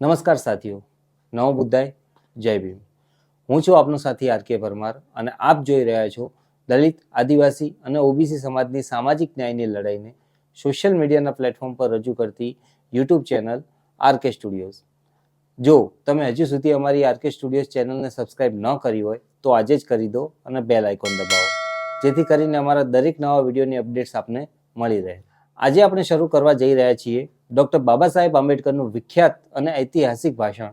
નમસ્કાર સાથીઓ. નવો બુદ્ધાય, જય ભીમ. હું છું આપનો સાથી આર કે પરમાર અને આપ જોઈ રહ્યા છો દલિત, આદિવાસી અને ઓબીસી સમાજની સામાજિક ન્યાયની લડાઈને સોશિયલ મીડિયાના પ્લેટફોર્મ પર રજૂ કરતી YouTube channel R K studios. જો તમે હજુ સુધી અમારી આર કે સ્ટુડિયોઝ ચેનલને સબસ્ક્રાઇબ ન કરી હોય, તો આજે જ કરી દો અને બેલ આઇકોન દબાવો, જેથી કરીને અમારા દરેક નવા વિડીયોની અપડેટ્સ આપને મળી રહે. આજે આપણે શરૂ કરવા જઈ રહ્યા છીએ ડૉક્ટર બાબા સાહેબ આંબેડકરનું વિખ્યાત અને ઐતિહાસિક ભાષણ,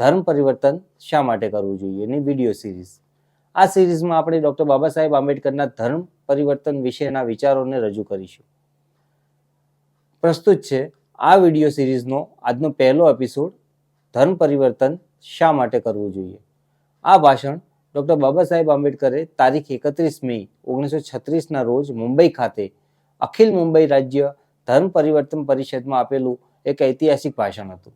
ધર્મ પરિવર્તન શા માટે કરવું જોઈએ એની વીડિયો સિરીઝ આ સિરીઝમાં આપણે ડૉક્ટર બાબા સાહેબ આંબેડકરના ધર્મ પરિવર્તન વિશેના વિચારોને રજૂ કરીશું. પ્રસ્તુત છે, આ વીડિયો સિરીઝનો આજનો પહેલો એપિસોડ ધર્મ પરિવર્તન શા માટે કરવું જોઈએ? આ ભાષણ ડૉક્ટર બાબા સાહેબ આંબેડકરે તારીખ એકત્રીસ મે ઓગણીસો છત્રીસના રોજ મુંબઈ ખાતે અખિલ મુંબઈ રાજ્ય ધર્મ પરિવર્તન પરિષદમાં આપેલું એક ઐતિહાસિક ભાષણ હતું.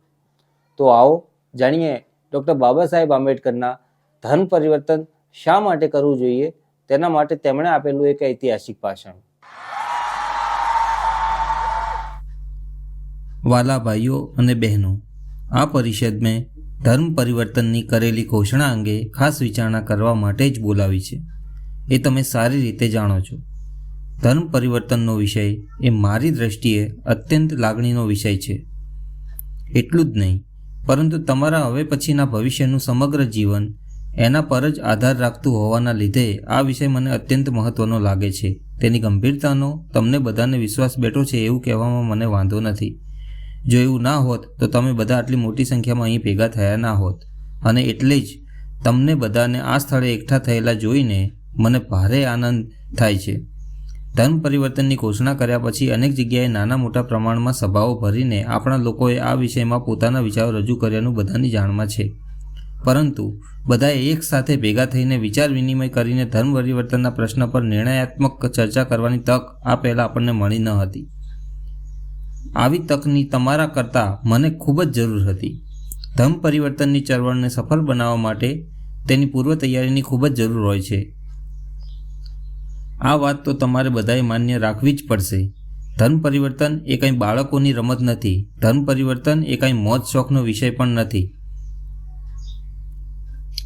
તો આવો જાણીએ ડૉક્ટર બાબા સાહેબ આંબેડકરના ધર્મ પરિવર્તન શા માટે કરવું જોઈએ? તેના માટે તેમણે આપેલું એક ઐતિહાસિક ભાષણ. વાલા ભાઈઓ અને બહેનો, આ પરિષદ મેં ધર્મ પરિવર્તનની કરેલી ઘોષણા અંગે ખાસ વિચારણા કરવા માટે જ બોલાવી છે. એ તમે સારી રીતે જાણો છો. ધર્મ પરિવર્તનનો વિષય એ મારી દ્રષ્ટિએ અત્યંત લાગણીનો વિષય છે. એટલું જ નહીં, પરંતુ તમારા હવે પછીના ભવિષ્યનું સમગ્ર જીવન એના પર જ આધાર રાખતું હોવાના લીધે આ વિષય મને અત્યંત મહત્ત્વનો લાગે છે. તેની ગંભીરતાનો તમને બધાને વિશ્વાસ બેઠો છે એવું કહેવામાં મને વાંધો નથી. જો એવું ના હોત, તો તમે બધા આટલી મોટી સંખ્યામાં અહીં ભેગા થયા ના હોત. અને એટલે જ તમને બધાને આ સ્થળે એકઠા થયેલા જોઈને મને ભારે આનંદ થાય છે. ધર્મ પરિવર્તનની ઘોષણા કર્યા પછી અનેક જગ્યાએ નાના મોટા પ્રમાણમાં સભાઓ ભરીને આપણા લોકોએ આ વિષયમાં પોતાના વિચારો રજૂ કર્યાનું બધાની જાણમાં છે. પરંતુ બધાએ એક સાથે ભેગા થઈને વિચાર વિનિમય કરીને ધર્મ પરિવર્તનના પ્રશ્ન પર નિર્ણયાત્મક ચર્ચા કરવાની તક આ પહેલાં આપણને મળી ન હતી. આવી તકની તમારા કરતાં મને ખૂબ જ જરૂર હતી. ધર્મ પરિવર્તનની ચળવળને સફળ બનાવવા માટે તેની પૂર્વ તૈયારીની ખૂબ જ જરૂર હોય છે. આ વાત તો તમારે બધાએ માન્ય રાખવી જ પડશે. ધર્મ પરિવર્તન એ કાંઈ બાળકોની રમત નથી. ધર્મ પરિવર્તન એ કાંઈ મોજ શોખનો વિષય પણ નથી.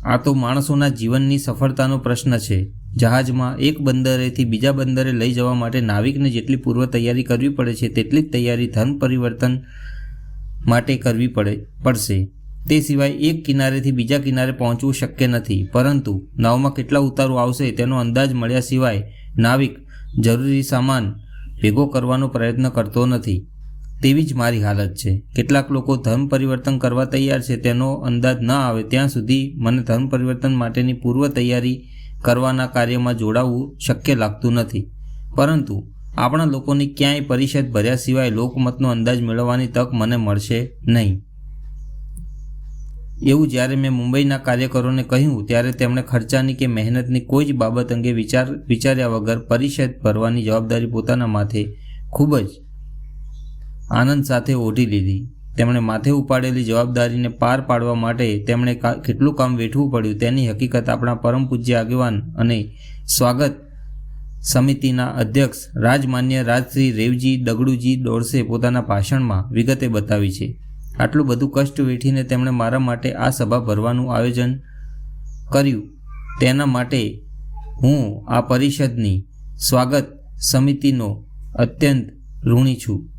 આ તો માણસોના જીવનની સફળતાનો પ્રશ્ન છે. જહાજમાં એક બંદરેથી બીજા બંદરે લઈ જવા માટે નાવિકને જેટલી પૂર્વ તૈયારી કરવી પડે છે, તેટલી જ તૈયારી ધર્મ પરિવર્તન માટે કરવી પડે, પડશે. તે સિવાય એક કિનારેથી બીજા કિનારે પહોંચવું શક્ય નથી. પરંતુ નાવમાં કેટલા ઉતારો આવશે તેનો અંદાજ મળ્યા સિવાય નાવિક જરૂરી સામાન ભેગો કરવાનો પ્રયત્ન કરતો નથી. તેવી જ મારી હાલત છે. કેટલાક લોકો ધર્મ પરિવર્તન કરવા તૈયાર છે. તેનો અંદાજ ન આવે ત્યાં સુધી મને ધર્મ પરિવર્તન માટેની પૂર્વ તૈયારી કરવાના કાર્યમાં જોડાવવું શક્ય લાગતું નથી. પરંતુ આપણા લોકોની ક્યાંય પરિષદ ભર્યા સિવાય લોકમતનો અંદાજ મેળવવાની તક મને મળશે નહીં. એવું જ્યારે મેં મુંબઈના કાર્યકરોને કહ્યું, ત્યારે તેમણે ખર્ચાની કે મહેનતની કોઈ જ બાબત અંગે વિચાર વિચાર્યા વગર પરિષદ ભરવાની જવાબદારી પોતાના માથે ખૂબ જ આનંદ સાથે ઓઢી લીધી. તેમણે માથે ઉપાડેલી જવાબદારીને પાર પાડવા માટે તેમણે કેટલું કામ વેઠવું પડ્યું તેની હકીકત આપણા પરમ પૂજ્ય આગેવાન અને સ્વાગત સમિતિના અધ્યક્ષ રાજમાન્ય રાજશ્રી રેવજી દગડુજી દોડસે પોતાના ભાષણમાં વિગતે બતાવી છે. આટલું બધું કષ્ટ વેઠીને તેમણે મારા માટે આ સભા ભરવાનું આયોજન કર્યું. તેના માટે હું આ પરિષદની સ્વાગત સમિતિનો અત્યંત ઋણી છું.